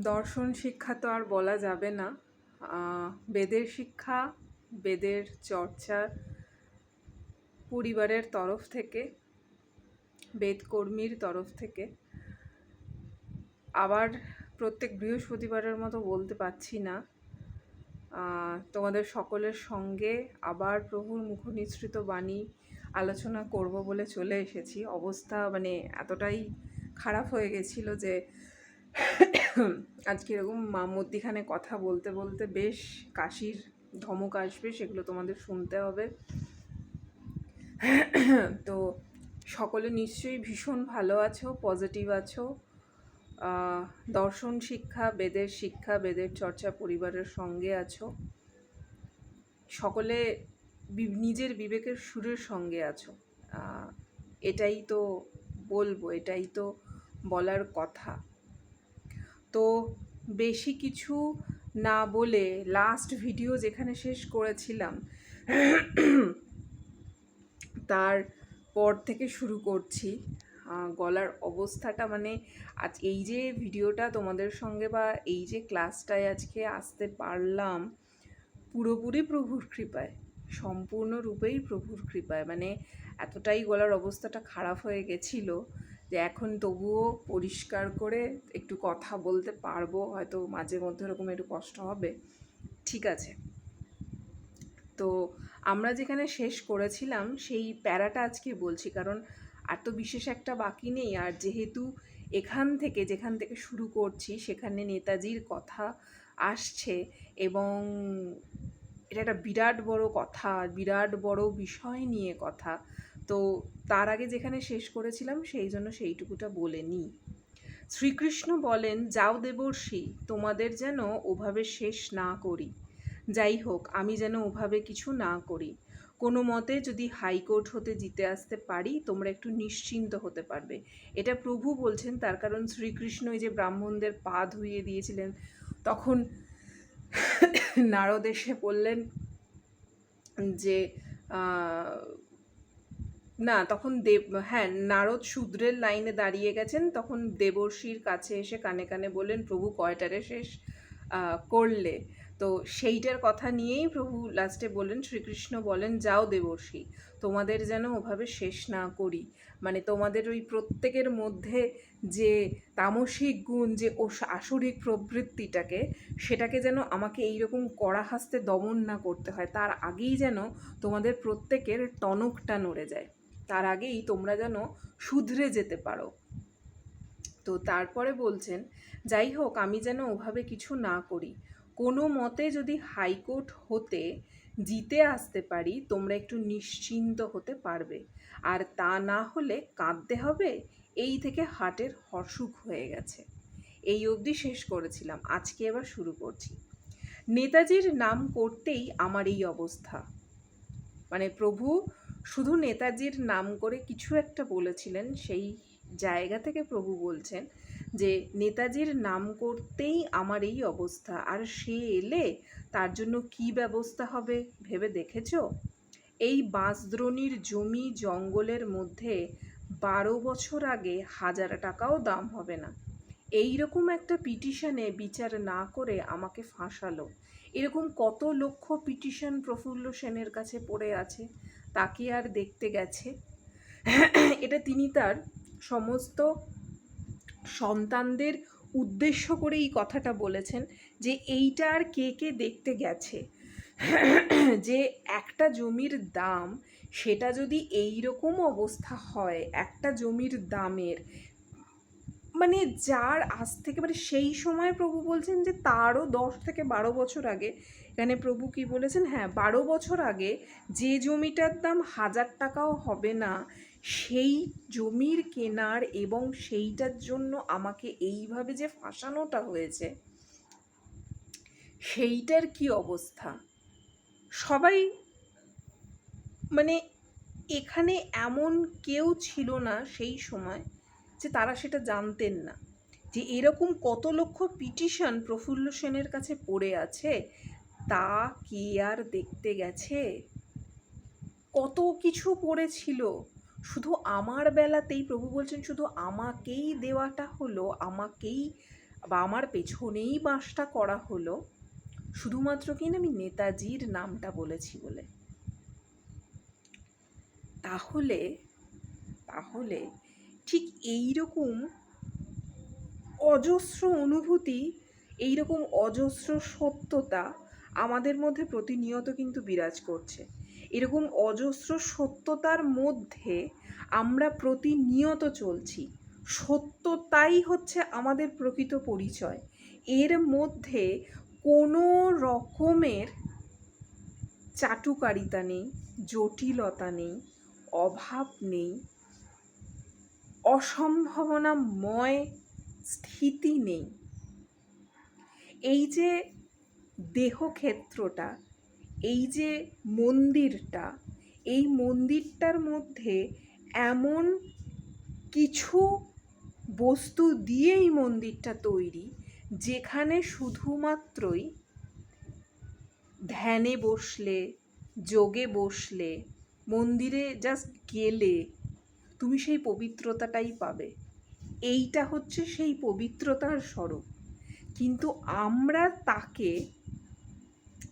দর্শন শিক্ষা তো আর বলা যাবে না। বেদের শিক্ষা, বেদের চর্চা পরিবারের তরফ থেকে বেদকর্মীর তরফ থেকে। আবার প্রত্যেক বৃহস্পতিবারের মতো বলতে পারছি না। তোমাদের সকলের সঙ্গে আবার প্রভুর মুখনিসৃত বাণী আলোচনা করব বলে চলে এসেছি। অবস্থা মানে এতটাই খারাপ হয়ে গেছিল যে আজকে এরকম মধ্যিখানে কথা বলতে বলতে বেশ কাশির ধমক আসবে, সেগুলো তোমাদের শুনতে হবে। তো সকলে নিশ্চয়ই ভীষণ ভালো আছো পজিটিভ আছো। দর্শন শিক্ষা, বেদের শিক্ষা, বেদের চর্চা পরিবারের সঙ্গে আছো। সকলে নিজের বিবেকের সুরের সঙ্গে আছো। এটাই তো বলব, এটাই তো বলার কথা। তো বেশি কিছু না বলে লাস্ট ভিডিও যেখানে শেষ করেছিলাম, তার পর থেকে শুরু করছি। গলার অবস্থাটা মানে আজ এই যে ভিডিওটা তোমাদের সঙ্গে বা এই যে ক্লাসটায় আজকে আসতে পারলাম, পুরোপুরি প্রভুর কৃপায়, সম্পূর্ণরূপেই প্রভুর কৃপায়। মানে এতটাই গলার অবস্থাটা খারাপ হয়ে গেছিল। যে এখন তবুও পরিষ্কার করে একটু কথা বলতে পারব, হয়তো মাঝে মধ্যে এরকম একটু কষ্ট হবে। ঠিক আছে। তো আমরা যেখানে শেষ করেছিলাম, সেই প্যারাটা আজকে বলছি, কারণ আর তো বিশেষ একটা বাকি নেই। আর যেহেতু এখান থেকে, যেখান থেকে শুরু করছি, সেখানে নেতাজির কথা আসছে এবং এটা একটা বিরাট বড় কথা বিরাট বড় বিষয় নিয়ে কথা। তো তার আগে যেখানে শেষ করেছিলাম, সেই জন্য সেইটুকুটা বলে নিই শ্রীকৃষ্ণ বলেন, যাও দেবর্ষি, তোমাদের যেন ওভাবে শেষ না করি। যাই হোক, আমি যেন ওভাবে কিছু না করি। কোনো মতে যদি হাইকোর্ট হতে জিতে আসতে পারি, তোমরা একটু নিশ্চিন্ত হতে পারবে। এটা প্রভু বলছেন, তার কারণ শ্রীকৃষ্ণ যে ব্রাহ্মণদের পা ধুইয়ে দিয়েছিলেন, তখন নারদ এসে বললেন যে না, তখন দেব হ্যাঁ নারদ শূদ্রের লাইনে দাঁড়িয়ে গেছেন। তখন দেবর্ষির কাছে এসে কানে কানে বললেন, প্রভু কয়টারে শেষ করলে? তো সেইটার কথা নিয়েই প্রভু লাস্টে বললেন, শ্রীকৃষ্ণ বলেন, যাও দেবর্ষি, তোমাদের যেন ওভাবে শেষ না করি। মানে তোমাদের ওই প্রত্যেকের মধ্যে যে তামসিক গুণ, যে ও আসরিক প্রবৃত্তিটাকে, সেটাকে যেন আমাকে এইরকম কড়া হাসতে দমন না করতে হয়, তার আগেই যেন তোমাদের প্রত্যেকের টনকটা নড়ে যায়। তার আগেই তোমরা যেন শুধরে যেতে পারো। তো তারপরে বলছেন, যাই হোক, আমি যেন ওভাবে কিছু না করি। কোনো মতে যদি হাইকোর্ট হতে, জিতে আসতে পারি, তোমরা একটু নিশ্চিন্ত হতে পারবে। আর তা না হলে কাঁদতে হবে? এই থেকে হার্টের অসুখ হয়ে গেছে এই অবধি শেষ করেছিলাম। আজকে এবার শুরু করছি। নেতাজির নাম করতেই আমার এই অবস্থা। মানে প্রভু শুধু নেতাজির নাম করে কিছু একটা বলেছিলেন, সেই জায়গা থেকে প্রভু বলছেন যে, নেতাজির নাম করতেই আমার এই অবস্থা, আর সে এলে তার জন্য কি ব্যবস্থা হবে ভেবে দেখেছ? এই বাঁশদ্রোণীর জমি জঙ্গলের মধ্যে বারো বছর আগে হাজার টাকাও দাম হবে না। এই রকম একটা পিটিশনে বিচার না করে আমাকে ফাঁসালো। এরকম কত লক্ষ পিটিশন প্রফুল্ল সেনের কাছে পড়ে আছে। তাকে আর দেখতে গেছে। এটা তিনি তার সমস্ত সন্তানদের উদ্দেশ্য করে এই কথাটা বলেছেন যে এইটা আর কে কে দেখতে গেছে। যে একটা জমির দাম, সেটা যদি এই রকম অবস্থা হয়, একটা জমির দামের মানে যার আজ থেকে মানে সেই সময় প্রভু বলছেন যে তারও দশ থেকে বারো বছর আগে এখানে প্রভু কি বলেছেন? হ্যাঁ বারো বছর আগে যে জমিটার দাম হাজার টাকাও হবে না, সেই জমির কেনার এবং সেইটার জন্য আমাকে এইভাবে যে ফাঁসানোটা হয়েছে, সেইটার কি অবস্থা? সবাই মানে এখানে এমন কেউ ছিল না সেই সময় যে তারা সেটা জানতেন না। যে এরকম কত লক্ষ পিটিশন প্রফুল্ল সেনের কাছে পড়ে আছে তা কে আর দেখতে গেছে? কত কিছু পড়েছিল। শুধু আমার বেলাতেই প্রভু বলছেন, শুধু আমাকেই দেওয়াটা হলো, আমাকেই বা আমার পেছনেই বাঁশটা করা হলো। শুধুমাত্র কি না আমি নেতাজির নামটা বলেছি বলে। তাহলে তাহলে ঠিক এই রকম অজস্র অনুভূতি, এইরকম অজস্র সত্যতা আমাদের মধ্যে প্রতিনিয়ত কিন্তু বিরাজ করছে। এরকম অজস্র সত্যতার মধ্যে আমরা প্রতিনিয়ত চলছি। সত্যতাই হচ্ছে আমাদের প্রকৃত পরিচয়। এর মধ্যে কোনো রকমের চাটুকারিতা নেই, জটিলতা নেই, অভাব নেই, অসম্ভাবনাময় স্থিতি নেই। এই যে দেহক্ষেত্রটা, এই যে মন্দিরটা, এই মন্দিরটার মধ্যে এমন কিছু বস্তু দিয়ে এই মন্দিরটা তৈরি, যেখানে শুধুমাত্রই ধ্যানে বসলে, যোগে বসলে, মন্দিরে জাস্ট গেলে তুমি সেই পবিত্রতাটাই পাবে। এইটা হচ্ছে সেই পবিত্রতার স্বরূপ। কিন্তু আমরা তাকে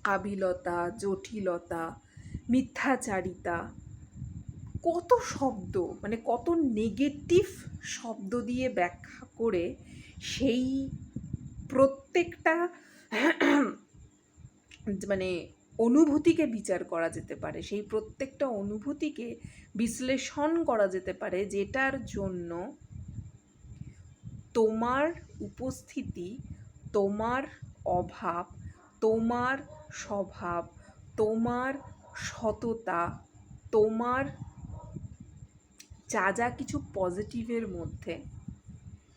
আবিলতা জটিলতা, মিথ্যাচারিতা। কত শব্দ মানে কত নেগেটিভ শব্দ দিয়ে ব্যাখ্যা করে সেই প্রত্যেকটা মানে অনুভূতিকে বিচার করা যেতে পারে, সেই প্রত্যেকটা অনুভূতিকে বিশ্লেষণ করা যেতে পারে যেটার জন্য তোমার উপস্থিতি, তোমার অভাব তোমার স্বভাব, তোমার সততা, তোমার যা যা কিছু পজিটিভের মধ্যে,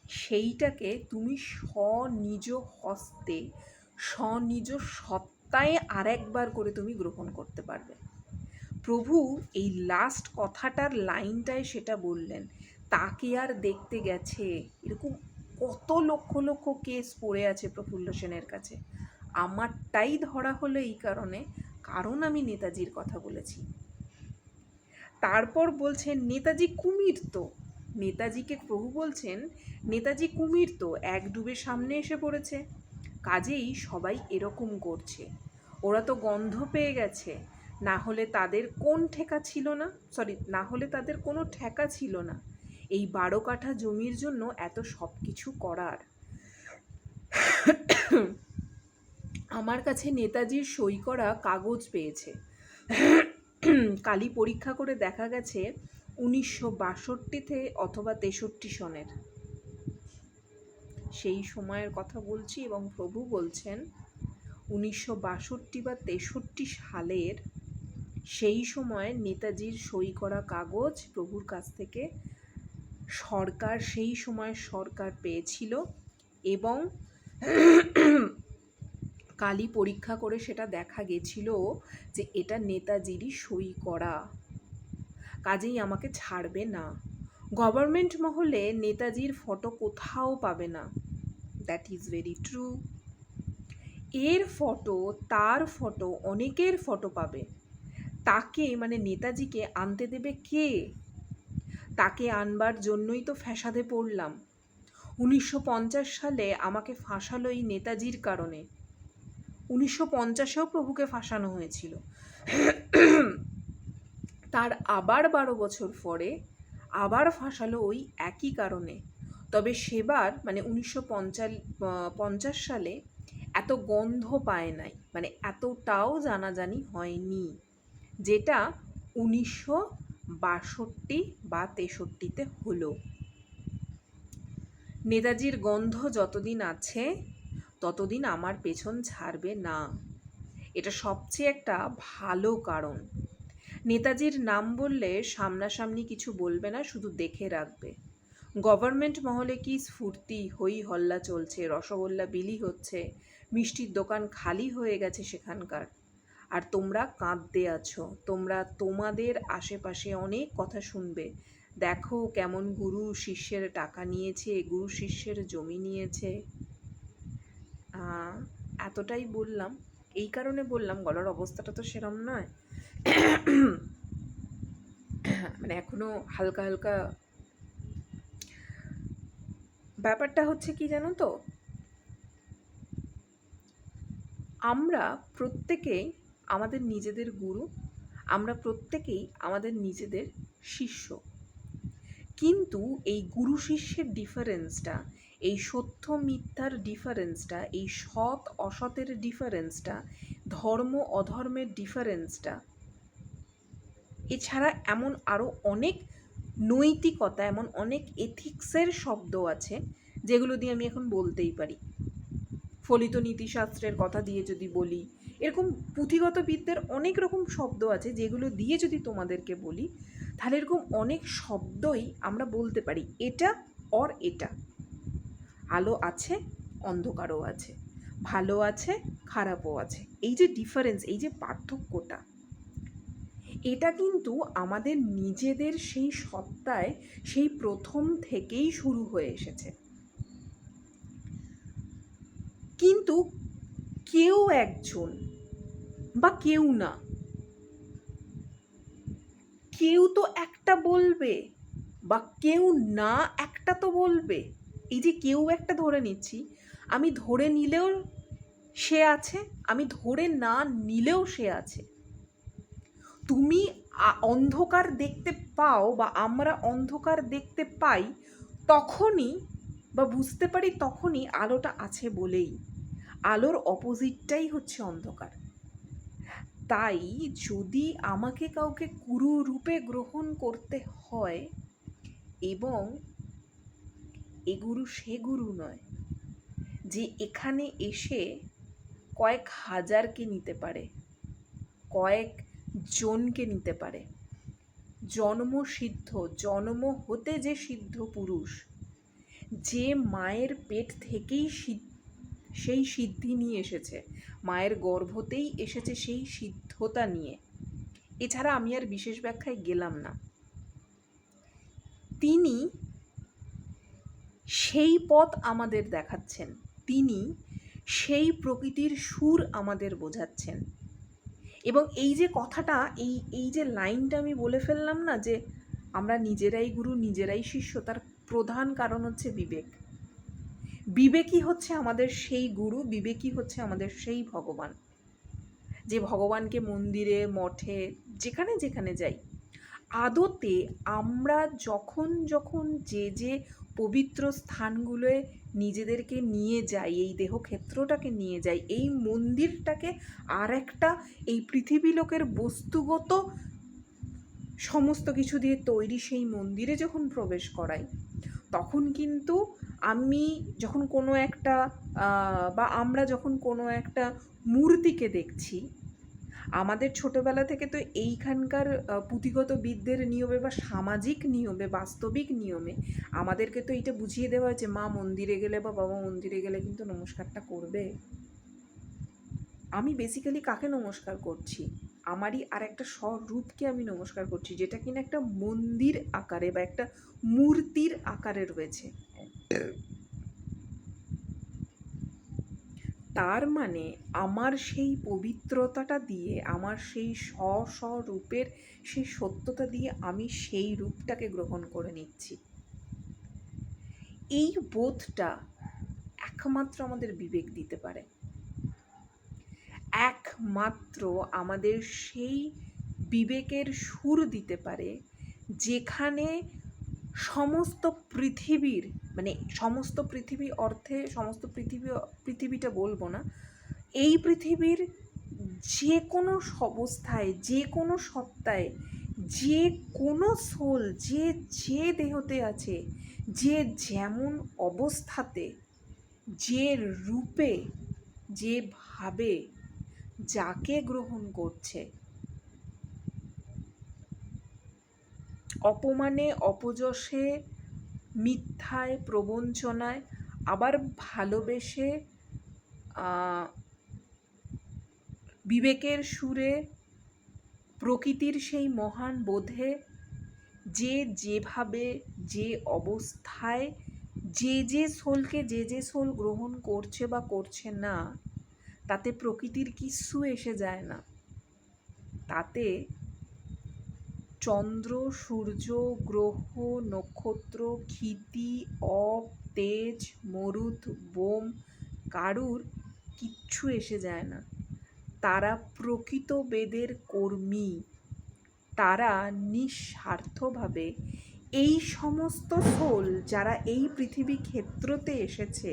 সেইটাকে তুমি স্বনিজ হস্তে, স্বনিজ সত্তায় আরেকবার করে তুমি গ্রহণ করতে পারবে। প্রভু এই লাস্ট কথাটার লাইনটায় সেটা বললেন, তাকে আর দেখতে গেছে। এরকম কত লক্ষ লক্ষ কেস পড়ে আছে প্রফুল্ল সেনের কাছে। আমারটাই ধরা হলো এই কারণে, কারণ আমি নেতাজির কথা বলেছি। তারপর বলছেন, নেতাজি কুমির তো। নেতাজিকে প্রভু বলছেন, নেতাজি কুমির তো, এক ডুবে সামনে এসে পড়েছে। কাজেই সবাই এরকম করছে। ওরা তো গন্ধ পেয়ে গেছে। না হলে তাদের কোন ঠেকা ছিল না? সরি, না হলে তাদের কোনো ঠেকা ছিল না। এই বারো কাঠা জমির জন্য এত সব কিছু করার। আমার কাছে নেতাজির সই করা কাগজ পেয়েছে। কালি পরীক্ষা করে দেখা গেছে উনিশশো বাষট্টিতে অথবা তেষট্টি সনের। সেই সময়ের কথা বলছি এবং প্রভু বলছেন, উনিশশো বাষট্টি বা তেষট্টি সালের সেই সময় নেতাজির সই করা কাগজ প্রভুর কাছ থেকে সরকার, সেই সময় সরকার পেয়েছিল এবং কালি পরীক্ষা করে সেটা দেখা গেছিল যে এটা নেতাজিরই সই করা। কাজেই আমাকে ছাড়বে না। গভর্নমেন্ট মহলে নেতাজির ফটো কোথাও পাবে না। দ্যাট ইজ ভেরি ট্রু এর ফটো, তার ফটো, অনেকের ফটো পাবে। তাকে মানে নেতাজিকে আনতে দেবে কে? তাকে আনবার জন্যই তো ফ্যাসাদে পড়লাম। উনিশশো পঞ্চাশ সালে আমাকে ফাঁসালো এই নেতাজির কারণে। উনিশশো পঞ্চাশেও প্রভুকে ফাঁসানো হয়েছিল। তার আবার বারো বছর পরে আবার ফাঁসালো ওই একই কারণে। তবে সেবার মানে উনিশশো পঞ্চাশ সালে এত গন্ধ পায় নাই মানে এতটাও জানাজানি হয়নি, যেটা উনিশশো বাষট্টি বা তেষট্টিতে হলো। নেতাজির গন্ধ যতদিন আছে ততদিন আমার পেছন ছাড়বে না। এটা সবচেয়ে একটা ভালো কারণ। নেতাজির নাম বললে সামনাসামনি কিছু বলবে না, শুধু দেখে রাখবে। গভর্নমেন্ট মহলে কি স্ফূর্তি, হই হল্লা চলছে, রসগোল্লা বিলি হচ্ছে, মিষ্টির দোকান খালি হয়ে গেছে সেখানকার। আর তোমরা কাঁদতে আছো, তোমরা তোমাদের আশেপাশে অনেক কথা শুনবে। দেখো কেমন গুরু শিষ্যের টাকা নিয়েছে, গুরু শিষ্যের জমি নিয়েছে। এতটাই বললাম, এই কারণে বললাম গলার অবস্থাটা তো সেরম নয়। মানে এখনও হালকা হালকা ব্যাপারটা হচ্ছে কি জানো তো? আমরা প্রত্যেকেই আমাদের নিজেদের গুরু, আমরা প্রত্যেকেই আমাদের নিজেদের শিষ্য। কিন্তু এই গুরু শিষ্যের ডিফারেন্সটা এই সত্য মিথ্যার ডিফারেন্সটা এই সৎ অসতের ডিফারেন্সটা ধর্ম অধর্মের ডিফারেন্সটা এছাড়া এমন আরও অনেক নৈতিকতা, এমন অনেক এথিক্সের শব্দ আছে, যেগুলো দিয়ে আমি এখন বলতেই পারি। ফলিত নীতিশাস্ত্রের কথা দিয়ে যদি বলি, এরকম পুঁথিগত বিদ্যার অনেক রকম শব্দ আছে, যেগুলো দিয়ে যদি তোমাদেরকে বলি তাহলে এরকম অনেক শব্দই আমরা বলতে পারি, এটা অর এটা। আলো আছে, অন্ধকারও আছে, ভালো আছে, খারাপও আছে। এই যে ডিফারেন্স এই যে পার্থক্যটা, এটা কিন্তু আমাদের নিজেদের সেই সত্তায় সেই প্রথম থেকেই শুরু হয়ে এসেছে। কিন্তু কেউ একজন বা কেউ না কেউ তো একটা বলবে বা কেউ না একটা তো বলবে। এই যে কেউ একটা ধরে নিচ্ছি, আমি ধরে নিলেও সে আছে, আমি ধরে না নিলেও সে আছে। তুমি অন্ধকার দেখতে পাও বা আমরা অন্ধকার দেখতে পাই, তখনই বা বুঝতে পারি তখনই আলোটা আছে বলেই। আলোর অপোজিটটাই হচ্ছে অন্ধকার। তাই যদি আমাকে কাউকে গুরু রূপে গ্রহণ করতে হয় এবং এ গুরু সে গুরু নয়, যে এখানে এসে কয়েক হাজারকে নিতে পারে, কয়েক জনকে নিতে পারে, জন্ম সিদ্ধ, জন্ম হতে যে সিদ্ধ পুরুষ, যে মায়ের পেট থেকেই সিদ্ধ সেই সিদ্ধি নিয়ে এসেছে। মায়ের গর্ভতেই এসেছে সেই সিদ্ধতা নিয়ে। এছাড়া আমি আর বিশেষ ব্যাখ্যায় গেলাম না। তিনি সেই পথ আমাদের দেখাচ্ছেন। তিনি সেই প্রকৃতির সুর আমাদের বোঝাচ্ছেন। এবং এই যে কথাটা, এই এই যে লাইনটা আমি বলে ফেললাম না যে আমরা নিজেরাই গুরু, নিজেরাই শিষ্য, তার প্রধান কারণ হচ্ছে বিবেক। বিবেকই হচ্ছে আমাদের সেই গুরু, বিবেকই হচ্ছে আমাদের সেই ভগবান। যে ভগবানকে মন্দিরে, মঠে, যেখানে যেখানে যাই, আদতে আমরা যখন যখন যে যে পবিত্র স্থানগুলোয় নিজেদেরকে নিয়ে যাই, এই দেহক্ষেত্রটাকে নিয়ে যাই, এই মন্দিরটাকে আর একটা এই পৃথিবী লোকের বস্তুগত সমস্ত কিছু দিয়ে তৈরি সেই মন্দিরে যখন প্রবেশ করাই তখন কিন্তু আমি যখন কোনো একটা বা আমরা যখন কোনো একটা মূর্তিকে দেখছি, আমাদের ছোটবেলা থেকে তো এইখানকার পুঁথিগত বিদ্যের নিয়মে বা সামাজিক নিয়মে, বাস্তবিক নিয়মে আমাদেরকে তো এটা বুঝিয়ে দেওয়া হয়েছে, মা মন্দিরে গেলে বা বাবা মন্দিরে গেলে কিন্তু নমস্কারটা করবে? আমি বেসিক্যালি কাকে নমস্কার করছি? আমারই আর একটা স্বরূপকে আমি নমস্কার করছি, যেটা কিনা একটা মন্দির আকারে বা একটা মূর্তির আকারে রয়েছে। তার মানে আমার সেই পবিত্রতাটা দিয়ে, আমার সেই স্ব স্বরূপের সেই সত্যতা দিয়ে আমি সেই রূপটাকে গ্রহণ করে নিচ্ছি। এই বোধটা একমাত্র আমাদের বিবেক দিতে পারে। একমাত্র আমাদের সেই বিবেকের সুর দিতে পারে, যেখানে সমস্ত পৃথিবীর মানে সমস্ত পৃথিবী অর্থে, সমস্ত পৃথিবী, পৃথিবীটা বলব না, এই পৃথিবীর যে কোনো অবস্থায় যে কোনো সত্তায় যে কোনো সোল যে যে দেহতে আছে, যে যেমন অবস্থাতে, যে রূপে, যে ভাবে যাকে গ্রহণ করছে। অপমানে, অপযশে, মিথ্যায়, প্রবঞ্চনায়, আবার ভালোবেসে বিবেকের সুরে, প্রকৃতির সেই মহান বোধে, যে যেভাবে, যে অবস্থায়, যে যে সোলকে, যে যে সোল গ্রহণ করছে বা করছে না তাতে প্রকৃতির কিচ্ছু এসে যায় না। তাতে চন্দ্র, সূর্য, গ্রহ, নক্ষত্র, ক্ষিতি অপ তেজ মরুত বোম, কারুর কিচ্ছু এসে যায় না। তারা প্রকৃত বেদের কর্মী। তারা নিঃস্বার্থভাবে এই সমস্ত সোল যারা এই পৃথিবী ক্ষেত্রতে এসেছে,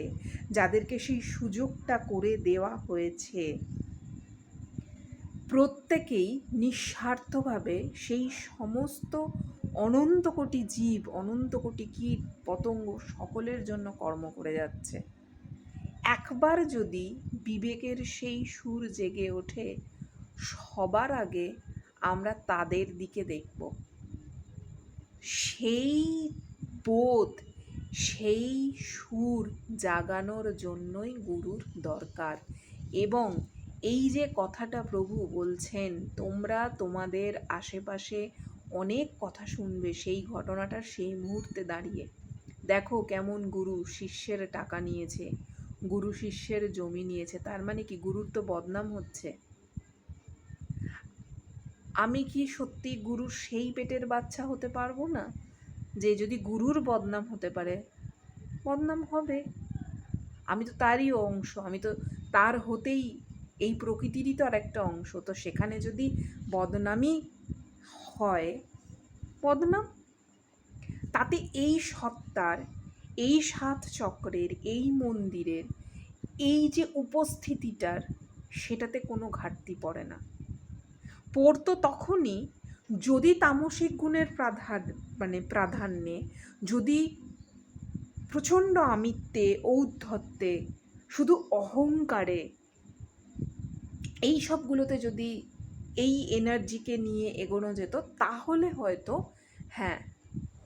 যাদেরকে সেই সুযোগটা করে দেওয়া হয়েছে, প্রত্যেকেই নিঃস্বার্থভাবে সেই সমস্ত অনন্ত কোটি জীব, অনন্ত কোটি কীট, পতঙ্গ সকলের জন্য কর্ম করে যাচ্ছে। একবার যদি বিবেকের সেই সুর জেগে ওঠে, সবার আগে আমরা তাদের দিকে দেখব। সেই বোধ, সেই সুর জাগানোর জন্যই গুরুর দরকার। এবং এই যে কথাটা প্রভু বলছেন, তোমরা তোমাদের আশেপাশে অনেক কথা শুনবে সেই ঘটনাটা সেই মুহূর্তে দাঁড়িয়ে। দেখো কেমন গুরু শিষ্যের টাকা নিয়েছে, গুরু শিষ্যের জমি নিয়েছে। তার মানে কি গুরুর তো বদনাম হচ্ছে। আমি কি সত্যি গুরুর সেই পেটের বাচ্চা হতে পারব না? যে যদি গুরুর বদনাম হতে পারে, বদনাম হবে। আমি তো তারই অংশ, আমি তো তার হতেই এই প্রকৃতিরই তো আর একটা অংশ। তো সেখানে যদি বদনামই হয়, বদনাম? তাতে এই সত্তার, এই সাত চক্রের, এই মন্দিরের, এই যে উপস্থিতিটার, সেটাতে কোনো ঘাটতি পড়ে না। পড়তো তখনই যদি তামসিক গুণের প্রাধান্য মানে প্রাধান্যে যদি প্রচণ্ড আমিত্বে ঔদ্ধত্যে শুধু অহংকারে এই সবগুলোতে যদি এই এনার্জিকে নিয়ে এগোনো যেত, তাহলে হয়তো হ্যাঁ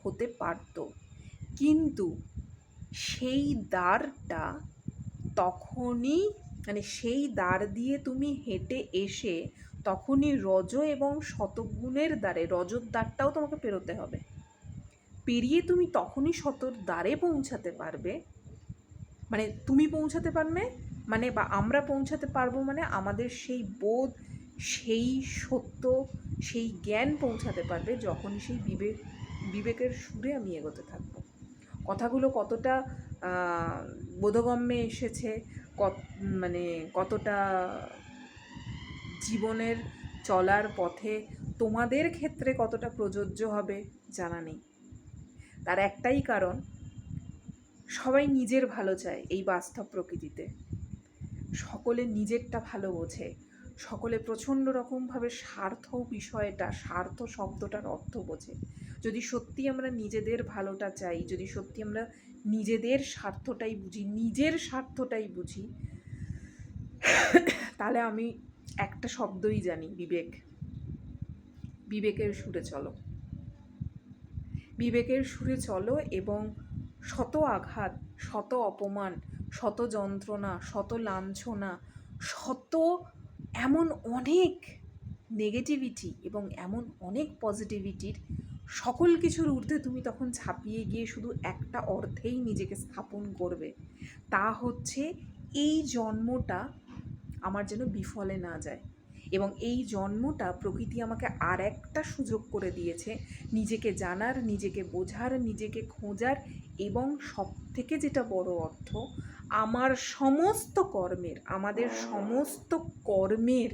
হতে পারতো। কিন্তু সেই দ্বারটা তখনই মানে সেই দ্বার দিয়ে তুমি হেঁটে এসে তখনই রজ এবং শতগুণের দ্বারে, রজত দ্বারটাও তোমাকে পেরোতে হবে। পেরিয়ে তুমি তখনই শতর দ্বারে পৌঁছাতে পারবে। মানে তুমি পৌঁছাতে পারবে মানে বা আমরা পৌঁছাতে পারব মানে আমাদের সেই বোধ, সেই সত্য, সেই জ্ঞান পৌঁছাতে পারবে যখনই সেই বিবেক, বিবেকের সুরে আমি এগোতে থাকব। কথাগুলো কতটা বোধগম্যে এসেছে, কত মানে কতটা জীবনের চলার পথে তোমাদের ক্ষেত্রে কতটা প্রযোজ্য হবে জানা নেই। তার একটাই কারণ, সবাই নিজের ভালো চায় এই বাস্তব প্রকৃতিতে। সকলে নিজেরটা ভালো বোঝে। সকলে প্রচণ্ড রকমভাবে স্বার্থ বিষয়টা, স্বার্থ শব্দটার অর্থ বোঝে। যদি সত্যি আমরা নিজেদের ভালোটা চাই, যদি সত্যি আমরা নিজেদের স্বার্থটাই বুঝি, নিজের স্বার্থটাই বুঝি, তাহলে আমি একটা শব্দই জানি, বিবেক। বিবেকের সুরে চলো। বিবেকের সুরে চলো এবং শত আঘাত, শত অপমান, শত যন্ত্রণা, শত লাঞ্ছনা, শত এমন অনেক নেগেটিভিটি এবং এমন অনেক পজিটিভিটির সকল কিছুর ঊর্ধ্বে তুমি তখন ছাপিয়ে গিয়ে শুধু একটা অর্থেই নিজেকে স্থাপন করবে। তা হচ্ছে এই জন্মটা আমার যেন বিফলে না যায়। এবং এই জন্মটা প্রকৃতি আমাকে আর একটা সুযোগ করে দিয়েছে। নিজেকে জানার, নিজেকে বোঝার, নিজেকে খোঁজার এবং সব থেকে যেটা বড় অর্থ, আমার সমস্ত কর্মের, আমাদের সমস্ত কর্মের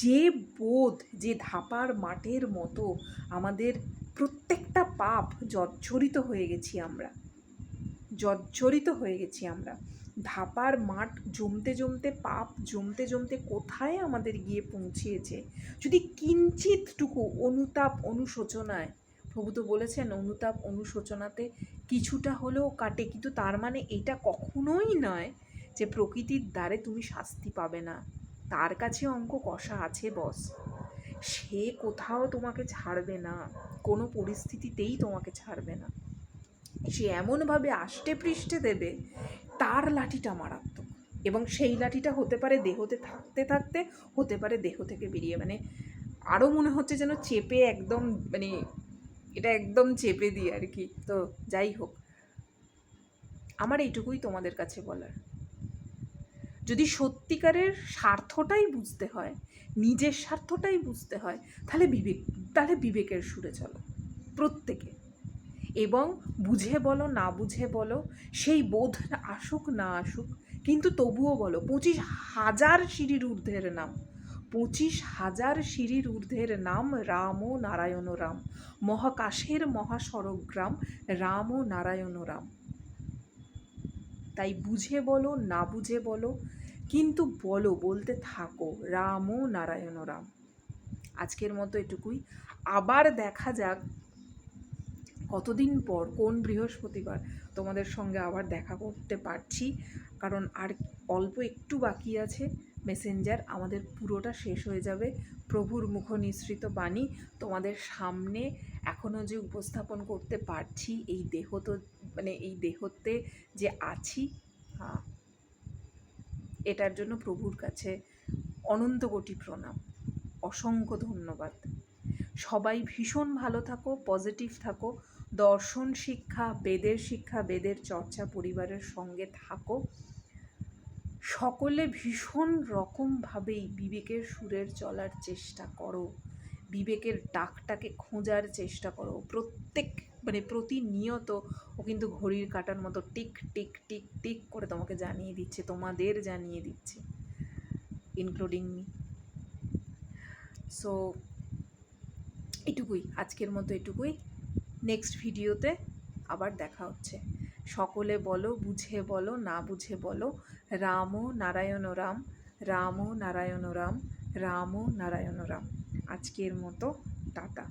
যে বোধ, যে ধাপার মাঠের মতো আমাদের প্রত্যেকটা পাপ জর্জরিত হয়ে গেছি আমরা। জর্জরিত হয়ে গেছি আমরা। ধাপার মাঠ জমতে জমতে, পাপ জমতে জমতে কোথায় আমাদের গিয়ে পৌঁছিয়েছে যদি কিঞ্চিতটুকু অনুতাপ অনুশোচনায়, প্রভু তো বলেছেন অনুতাপ অনুশোচনাতে কিছুটা হলেও কাটে, কিন্তু তার মানে এটা কখনোই নয় যে প্রকৃতির দ্বারে তুমি শাস্তি পাবে না। তার কাছে অঙ্ক কষা আছে, বস। সে কোথাও তোমাকে ছাড়বে না, কোনো পরিস্থিতিতেই তোমাকে ছাড়বে না। সে এমনভাবে আষ্টে পৃষ্ঠে দেবে, তার লাঠিটা মারাত্মক। এবং সেই লাঠিটা হতে পারে দেহতে থাকতে থাকতে, হতে পারে দেহ থেকে বেরিয়ে। মানে আরও মনে হচ্ছে যেন চেপে একদম মানে এটা একদম চেপে দিই আর কি। তো যাই হোক। আমার এইটুকুই তোমাদের কাছে বলার। যদি সত্যিকারের স্বার্থটাই বুঝতে হয়, নিজের স্বার্থটাই বুঝতে হয়, তাহলে বিবেক, তাহলে বিবেকের সুরে চলো। প্রত্যেকে। এবং বুঝে বলো, না বুঝে বলো, সেই বোধ আসুক, না আসুক, কিন্তু তবুও বলো, পঁচিশ হাজার সিঁড়ির ঊর্ধ্বের নাম, পঁচিশ হাজার সিঁড়ির ঊর্ধ্বের নাম রাম ও নারায়ণ রাম, মহাকাশের মহাসড়গ্রাম রাম ও নারায়ণ রাম। তাই বুঝে বলো, না বুঝে বলো, কিন্তু বলো, বলতে থাকো, রাম ও নারায়ণ রাম। আজকের মতো এটুকুই। আবার দেখা যাক কতদিন পর, কোন বৃহস্পতিবার তোমাদের সঙ্গে আবার দেখা করতে পারছি? কারণ আর অল্প একটু বাকি আছে। মেসেঞ্জার আমাদের পুরোটা শেষ হয়ে যাবে। প্রভুর মুখ নিঃসৃত বাণী তোমাদের সামনে এখনও যে উপস্থাপন করতে পারছি, এই দেহ তো মানে এই দেহতে যে আছি হ্যাঁ এটার জন্য প্রভুর কাছে অনন্ত কোটি প্রণাম। অসংখ্য ধন্যবাদ। সবাই ভীষণ ভালো থাকো পজিটিভ থাকো। দর্শন শিক্ষা, বেদের শিক্ষা, বেদের চর্চা পরিবারের সঙ্গে থাকো। সকলে ভীষণ রকমভাবেই বিবেকের সুরের চলার চেষ্টা করো। বিবেকের ডাকটাকে খোঁজার চেষ্টা করো। প্রত্যেক মানে প্রতিনিয়ত ও কিন্তু ঘড়ির কাটার মতো টিক টিক টিক টিক করে তোমাকে জানিয়ে দিচ্ছে, তোমাদের জানিয়ে দিচ্ছে ইনক্লুডিং মি সো এটুকুই, আজকের মতো এটুকুই। নেক্সট ভিডিওতে আবার দেখা হচ্ছে। সকলে বলো, বুঝে বলো, না বুঝে বলো। রাম নারায়ণ রাম রাম নারায়ণ রাম রাম নারায়ণ রাম আজকের মতো, টাটা।